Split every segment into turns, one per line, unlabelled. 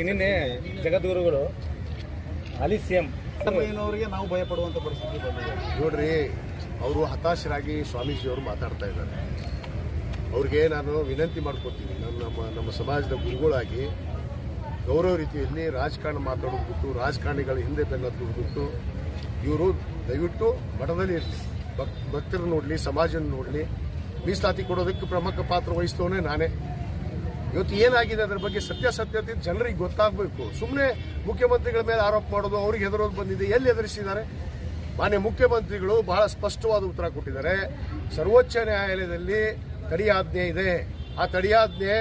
ನಿನ್ನೆ ಜಗದ್ಗುರುಗಳು ಅಲ್ಲಿ C M
ಸಿದ್ದರಾಮಯ್ಯನವರಿಗೆ ನಾವು ಭಯ ಪಡುವಂತ ಪರಿಸ್ಥಿತಿ ಬಂದಿದೆ.
ನೋಡ್ರಿ ಅವರು ಹತಾಶರಾಗಿ ಸ್ವಾಮೀಜಿಯವರು ಮಾತಾಡ್ತಾ ಇದ್ದಾರೆ. ಅವ್ರಿಗೆ ನಾನು ವಿನಂತಿ ಮಾಡ್ಕೊತೀನಿ ನಾನು ನಮ್ಮ ನಮ್ಮ ಸಮಾಜದ ಗುರುಗಳಾಗಿ ಗೌರವ ರೀತಿಯಲ್ಲಿ ರಾಜಕಾರಣ ಮಾತಾಡೋದು ಬಿಟ್ಟು ರಾಜಕಾರಣಿಗಳ ಹಿಂದೆ ಬೆನ್ನತ್ತು ಬಿಟ್ಟು ಇವರು ದಯವಿಟ್ಟು ಮಠದಲ್ಲಿ ಇರಲಿ, ಭಕ್ ಭಕ್ತರ ನೋಡಲಿ ಸಮಾಜನ ನೋಡಲಿ, ಮೀಸಲಾತಿ ಕೊಡೋದಕ್ಕೆ ಪ್ರಮುಖ ಪಾತ್ರ ವಹಿಸ್ತವನೇ ನಾನೇ. ಇವತ್ತು ಏನಾಗಿದೆ ಅದರ ಬಗ್ಗೆ ಸತ್ಯಾಸತ್ಯತೆ ಜನರಿಗೆ ಗೊತ್ತಾಗಬೇಕು. ಸುಮ್ಮನೆ ಮುಖ್ಯಮಂತ್ರಿಗಳ ಮೇಲೆ ಆರೋಪ ಮಾಡೋದು ಅವ್ರಿಗೆ ಹೆದರೋದು ಬಂದಿದೆ, ಎಲ್ಲಿ ಎದುರಿಸಿದ್ದಾರೆ ಮಾನ್ಯ ಮುಖ್ಯಮಂತ್ರಿಗಳು ಬಹಳ ಸ್ಪಷ್ಟವಾದ ಉತ್ತರ ಕೊಟ್ಟಿದ್ದಾರೆ. ಸರ್ವೋಚ್ಚ ನ್ಯಾಯಾಲಯದಲ್ಲಿ ತಡೆಯಾಜ್ಞೆ ಇದೆ. ಆ ತಡೆಯಾಜ್ಞೆ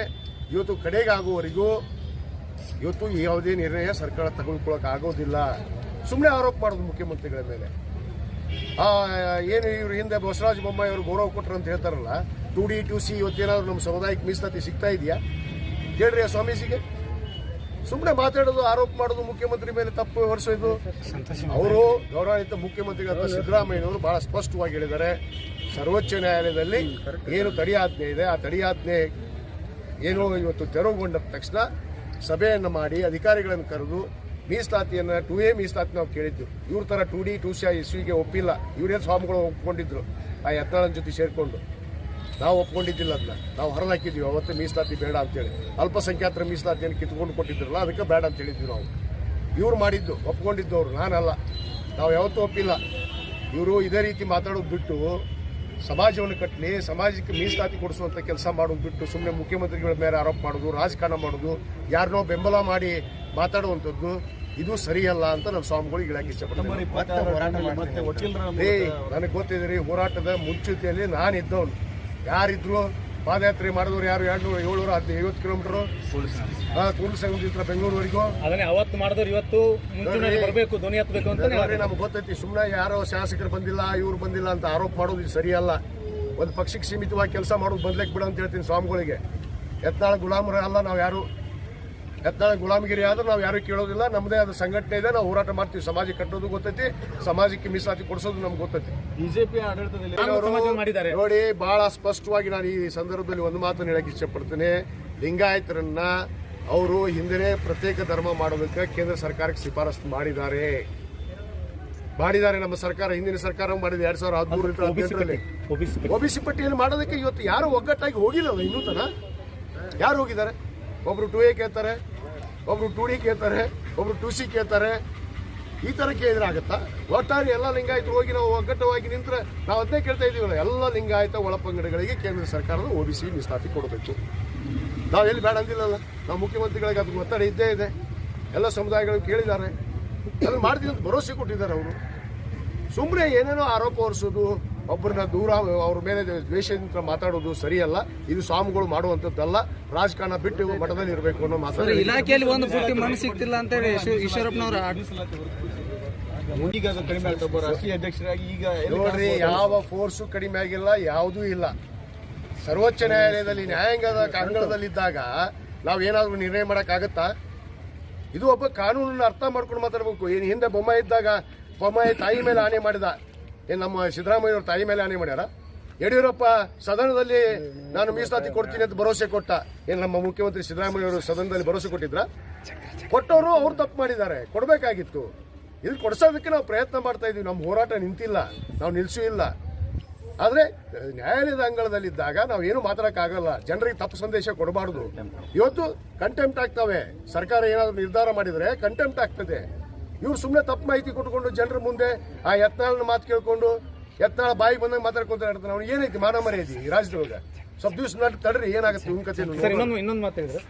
ಇವತ್ತು ಕಡೆಗಾಗುವವರೆಗೂ ಇವತ್ತು ಯಾವುದೇ ನಿರ್ಣಯ ಸರ್ಕಾರ ತೆಗೆದುಕೊಳ್ಳೋಕೆ ಆಗೋದಿಲ್ಲ. ಸುಮ್ಮನೆ ಆರೋಪ ಮಾಡೋದು ಮುಖ್ಯಮಂತ್ರಿಗಳ ಮೇಲೆ. ಏನು ಇವರು ಹಿಂದೆ ಬಸವರಾಜ ಬೊಮ್ಮಾಯಿ ಅವರು ಗೌರವ ಕೊಟ್ಟರು ಅಂತ ಹೇಳ್ತಾರಲ್ಲ, ಟು ಡಿ ಟು ಸಿ ಇವತ್ತೇನಾದ್ರು ನಮ್ಮ ಸಮುದಾಯಕ್ಕೆ ಮೀಸಲಾತಿ ಸಿಗ್ತಾ ಇದೆಯಾ? ಹೇಳ್ರಿ ಆ ಸ್ವಾಮೀಜಿಗೆ. ಸುಮ್ಮನೆ ಮಾತಾಡೋದು, ಆರೋಪ ಮಾಡೋದು, ಮುಖ್ಯಮಂತ್ರಿ ಮೇಲೆ ತಪ್ಪು ಹೊರಿಸೋದು. ಅವರು ಗೌರವಾನ್ವಿತ ಮುಖ್ಯಮಂತ್ರಿಗಳಾದ ಸಿದ್ದರಾಮಯ್ಯನವರು ಬಹಳ ಸ್ಪಷ್ಟವಾಗಿ ಹೇಳಿದ್ದಾರೆ. ಸರ್ವೋಚ್ಚ ನ್ಯಾಯಾಲಯದಲ್ಲಿ ಏನು ತಡೆಯಾಜ್ಞೆ ಇದೆ, ಆ ತಡೆಯಾಜ್ಞೆ ಏನು ಇವತ್ತು ತೆರವುಗೊಂಡ ತಕ್ಷಣ ಸಭೆಯನ್ನು ಮಾಡಿ, ಅಧಿಕಾರಿಗಳನ್ನು ಕರೆದು ಮೀಸಲಾತಿಯನ್ನು, ಟು ಎ ಮೀಸಲಾತಿ ನಾವು ಕೇಳಿದ್ದು. ಇವ್ರ ಥರ ಟು ಡಿ, ಟು ಸಿ ಇಸ್ವಿಗೆ ಒಪ್ಪಿಲ್ಲ. ಇವರೇ ಸ್ವಾಮಿಗಳು ಒಪ್ಕೊಂಡಿದ್ರು. ಆ ಯತ್ನಾಳನ ಜೊತೆ ಸೇರಿಕೊಂಡು. ನಾವು ಒಪ್ಕೊಂಡಿದ್ದಿಲ್ಲ ಅದನ್ನ. ನಾವು ಹೊರಹಾಕಿದ್ವಿ ಅವತ್ತು ಮೀಸಲಾತಿ ಬೇಡ ಅಂತೇಳಿ. ಅಲ್ಪಸಂಖ್ಯಾತರ ಮೀಸಲಾತಿಯನ್ನು ಕಿತ್ಕೊಂಡು ಕೊಟ್ಟಿದ್ರಲ್ಲ ಅದಕ್ಕೆ ಬೇಡ ಅಂತ ಹೇಳಿದ್ವಿ ನಾವು. ಇವ್ರು ಮಾಡಿದ್ದು ಒಪ್ಕೊಂಡಿದ್ದು ಅವರು ನಾನಲ್ಲ. ನಾವು ಯಾವತ್ತೂ ಒಪ್ಪಿಲ್ಲ. ಇವರು ಇದೇ ರೀತಿ ಮಾತಾಡೋದು ಬಿಟ್ಟು ಸಮಾಜವನ್ನು ಕಟ್ಟಲಿ ಸಮಾಜಕ್ಕೆ ಮೀಸಲಾತಿ ಕೊಡಿಸುವಂಥ ಕೆಲಸ ಮಾಡೋದು ಬಿಟ್ಟು ಸುಮ್ಮನೆ ಮುಖ್ಯಮಂತ್ರಿಗಳ ಮೇಲೆ ಆರೋಪ ಮಾಡೋದು ರಾಜಕಾರಣ ಮಾಡೋದು ಯಾರನ್ನೋ ಬೆಂಬಲ ಮಾಡಿ ಮಾತಾಡುವಂಥದ್ದು ಇದು ಸರಿಯಲ್ಲ ಅಂತ ನಮ್ಮ ಸ್ವಾಮಿಗಳಿಗೆ ಹೇಳಕ್ಕೆ ಇಷ್ಟಪಡ್ತೀನಿ ನನಗೆ ಗೊತ್ತಿದ್ರಿ ಹೋರಾಟದ ಮುಂಚೂತಿಯಲ್ಲಿ ನಾನು ಇದ್ದವನು ಯಾರಿದ್ರು ಪಾದಯಾತ್ರೆ ಮಾಡಿದವ್ರು ಯಾರು? ಎರಡು ನೂರ ಏಳ್ನೂರ ಹದಿನೈದು ಐವತ್ತು ಕಿಲೋಮೀಟರ್. ಕೂಡಲ ಸಂಗಮದಿಂದ ಬೆಂಗಳೂರುವರೆಗೂ.
ಅದನ್ನೇ ಅವತ್ತು ಮಾಡಿದ್ರು ಇವತ್ತು ಬರಬೇಕು ಧ್ವನಿ ಹತ್ತಬೇಕು ಅಂತ
ನಮ್ಗೆ ಗೊತ್ತೈತಿ ಸುಮ್ಮನೆ ಯಾರೋ ಶಾಸಕರು ಬಂದಿಲ್ಲ ಇವ್ರು ಬಂದಿಲ್ಲ ಅಂತ ಆರೋಪ ಮಾಡೋದು ಇದು ಸರಿಯಲ್ಲ. ಒಂದು ಪಕ್ಷಕ್ಕೆ ಸೀಮಿತವಾಗಿ ಕೆಲಸ ಮಾಡೋದು ಬದಲಕ್ಕೆ ಬಿಡು ಅಂತ ಹೇಳ್ತೀನಿ ಸ್ವಾಮಿಗಳಿಗೆ. ಯತ್ನಾಳ ಗುಲಾಮರ ಅಲ್ಲ ನಾವು ಯಾರು ಯತ್ನಾಳ ಗುಲಾಮಗಿರಿ ಆದ್ರೆ ನಾವು ಯಾರು ಕೇಳೋದಿಲ್ಲ. ನಮ್ಮದೇ ಆದ ಸಂಘಟನೆ ಇದೆ. ನಾವು ಹೋರಾಟ ಮಾಡ್ತೀವಿ. ಸಮಾಜ ಕಟ್ಟೋದು ಗೊತ್ತೈತಿ. ಸಮಾಜಕ್ಕೆ ಮೀಸಲಾತಿ ಕೊಡಿಸೋದು ನಮ್ಗೆ ಗೊತ್ತೈತಿ.
ಬಿಜೆಪಿ ಆಡಳಿತದಲ್ಲಿ.
ನೋಡಿ ಬಹಳ ಸ್ಪಷ್ಟವಾಗಿ ನಾನು ಈ ಸಂದರ್ಭದಲ್ಲಿ ಒಂದು ಮಾತನ್ನು ಹೇಳಕ್ಕೆ ಇಷ್ಟಪಡ್ತೇನೆ. ಲಿಂಗಾಯತರನ್ನ ಅವರು ಹಿಂದೆ ಪ್ರತ್ಯೇಕ ಧರ್ಮ ಮಾಡೋದಕ್ಕೆ ಕೇಂದ್ರ ಸರ್ಕಾರಕ್ಕೆ ಶಿಫಾರಸು ಮಾಡಿದ್ದಾರೆ. ಮಾಡಿದ್ದಾರೆ. ನಮ್ಮ ಸರ್ಕಾರ ಹಿಂದಿನ ಸರ್ಕಾರ ಮಾಡಿದೆ ಎರಡ್ ಸಾವಿರದ ಹದಿಮೂರು
ಒಬಿಸಿ
ಪಟ್ಟಿಯಲ್ಲಿ ಮಾಡೋದಕ್ಕೆ ಇವತ್ತು ಯಾರು ಒಗ್ಗಟ್ಟಾಗಿ ಹೋಗಿಲ್ಲ ಇನ್ನೂ ತನ ಯಾರು ಹೋಗಿದ್ದಾರೆ? ಒಬ್ರು ಟೂ ಎ ಕೇಳ್ತಾರೆ ಒಬ್ರು ಟು ಡಿ ಕೇಳ್ತಾರೆ, ಒಬ್ರು ಟು ಸಿ ಕೇಳ್ತಾರೆ. ಈ ಥರ ಕೇಳಿದ್ರೆ ಆಗುತ್ತಾ? ಒಟ್ಟಾರೆ ಎಲ್ಲ ಲಿಂಗಾಯತರು ಹೋಗಿ ನಾವು ಒಗ್ಗಟ್ಟವಾಗಿ ನಿಂತರೆ ನಾವು ಅದನ್ನೇ ಕೇಳ್ತಾ ಇದೀವಲ್ಲ ಎಲ್ಲ ಲಿಂಗಾಯತ ಒಳಪಂಗಡಗಳಿಗೆ ಕೇಂದ್ರ ಸರ್ಕಾರದ ಒ ಬಿ ಸಿ ಮೀಸಲಾತಿ ಕೊಡಬೇಕು. ನಾವು ಎಲ್ಲಿ ಬೇಡ ಅಂದಿಲ್ಲಲ್ಲ, ನಾವು ಮುಖ್ಯಮಂತ್ರಿಗಳಿಗೆ ಅದಕ್ಕೆ ಒತ್ತಡ ಇದ್ದೇ ಇದೆ. ಎಲ್ಲ ಸಮುದಾಯಗಳು ಕೇಳಿದ್ದಾರೆ. ಅದನ್ನು ಮಾಡ್ತೀವಿ ಅಂತ ಭರವಸೆ ಕೊಟ್ಟಿದ್ದಾರೆ ಅವರು. ಸುಮ್ಮನೆ ಏನೇನೋ ಆರೋಪ ಹೊರಿಸೋದು ಒಬ್ಬರನ್ನ ದೂರ ಅವ್ರ ಮೇಲೆ ದ್ವೇಷದಿಂದ ಮಾತಾಡೋದು ಸರಿಯಲ್ಲ. ಇದು ಸ್ವಾಮಿಗಳು ಮಾಡುವಂಥದ್ದಲ್ಲ. ರಾಜಕಾರಣ ಬಿಟ್ಟು ಮಠದಲ್ಲಿ ಇರಬೇಕು ಅನ್ನೋ ಮಾತಾಡಿ
ಇಲಾಖೆಯಲ್ಲಿ ಒಂದು ಪೂರ್ತಿ ಮಣ್ಣು ಸಿಗ್ತಿಲ್ಲ ಅಂತ ಹೇಳಿ ಈಶ್ವರಪ್ಪನವರ
ಈಗ ಕಡಿಮೆ ಆಗ್ತಾ ರಾಷ್ಟ್ರೀಯ ಅಧ್ಯಕ್ಷರಾಗಿ ಈಗ
ನೋಡ್ರಿ ಯಾವ ಫೋರ್ಸು ಕಡಿಮೆ ಆಗಿಲ್ಲ ಯಾವುದೂ ಇಲ್ಲ. ಸರ್ವೋಚ್ಚ ನ್ಯಾಯಾಲಯದಲ್ಲಿ ನ್ಯಾಯಾಂಗದ ಅಂಗಳದಲ್ಲಿದ್ದಾಗ ನಾವು ಏನಾದರೂ ನಿರ್ಣಯ ಮಾಡೋಕ್ಕಾಗತ್ತಾ? ಇದು ಒಬ್ಬ ಕಾನೂನನ್ನ ಅರ್ಥ ಮಾಡ್ಕೊಂಡು ಮಾತಾಡಬೇಕು. ಏನು ಹಿಂದೆ ಬೊಮ್ಮೆ ಇದ್ದಾಗ ಬೊಮ್ಮಾಯಿ ತಾಯಿ ಮೇಲೆ ಆಣೆ ಮಾಡಿದ. ಏನು ನಮ್ಮ ಸಿದ್ದರಾಮಯ್ಯವ್ರ ತಾಯಿ ಮೇಲೆ ಆಣೆ ಮಾಡ್ಯಾರ? ಯಡಿಯೂರಪ್ಪ ಸದನದಲ್ಲಿ ನಾನು ಮೀಸಲಾತಿ ಕೊಡ್ತೀನಿ ಅಂತ ಭರವಸೆ ಕೊಟ್ಟ. ಏನು ನಮ್ಮ ಮುಖ್ಯಮಂತ್ರಿ ಸಿದ್ದರಾಮಯ್ಯವರು ಸದನದಲ್ಲಿ ಭರವಸೆ ಕೊಟ್ಟಿದ್ರ? ಕೊಟ್ಟವರು ಅವ್ರು ತಪ್ಪು ಮಾಡಿದ್ದಾರೆ. ಕೊಡಬೇಕಾಗಿತ್ತು. ಇದು ಕೊಡಿಸೋದಕ್ಕೆ ನಾವು ಪ್ರಯತ್ನ ಮಾಡ್ತಾ ಇದೀವಿ. ನಮ್ಮ ಹೋರಾಟ ನಿಂತಿಲ್ಲ. ನಾವು ನಿಲ್ಲಿಸೂ ಇಲ್ಲ. ಆದರೆ ನ್ಯಾಯಾಲಯದ ಅಂಗಳದಲ್ಲಿದ್ದಾಗ ನಾವು ಏನು ಮಾತಾಡೋಕ್ಕಾಗಲ್ಲ. ಜನರಿಗೆ ತಪ್ಪು ಸಂದೇಶ ಕೊಡಬಾರ್ದು. ಇವತ್ತು ಕಂಟೆಂಪ್ಟ್ ಆಗ್ತವೆ. ಸರ್ಕಾರ ಏನಾದರೂ ನಿರ್ಧಾರ ಮಾಡಿದರೆ ಕಂಟೆಂಪ್ಟ್ ಆಗ್ತದೆ. ಇವ್ರು ಸುಮ್ಮನೆ ತಪ್ಪು ಮಾಹಿತಿ ಕೊಟ್ಕೊಂಡು ಜನರ ಮುಂದೆ ಆ ಯತ್ನಾಳನ ಮಾತು ಕೇಳ್ಕೊಂಡು ಯತ್ನಾಳ ಬಾಯಿ ಬಂದಾಗ ಮಾತಾಡ್ಕೊಂತ ಇರ್ತಾನೆ ಅವ್ನು ಏನೈತಿ ಮಾನ ಮರ್ಯಾದಿ ರಾಜ್ಯದೊಳಗೆ? ಸ್ವಲ್ಪ ದಿವಸ ತಡ್ರಿ ಏನಾಗುತ್ತೆ ಕತೆ
ಸರ್ ಇನ್ನೊಂದು ಇನ್ನೊಂದು ಮಾತು ಹೇಳಿದ್ರೆ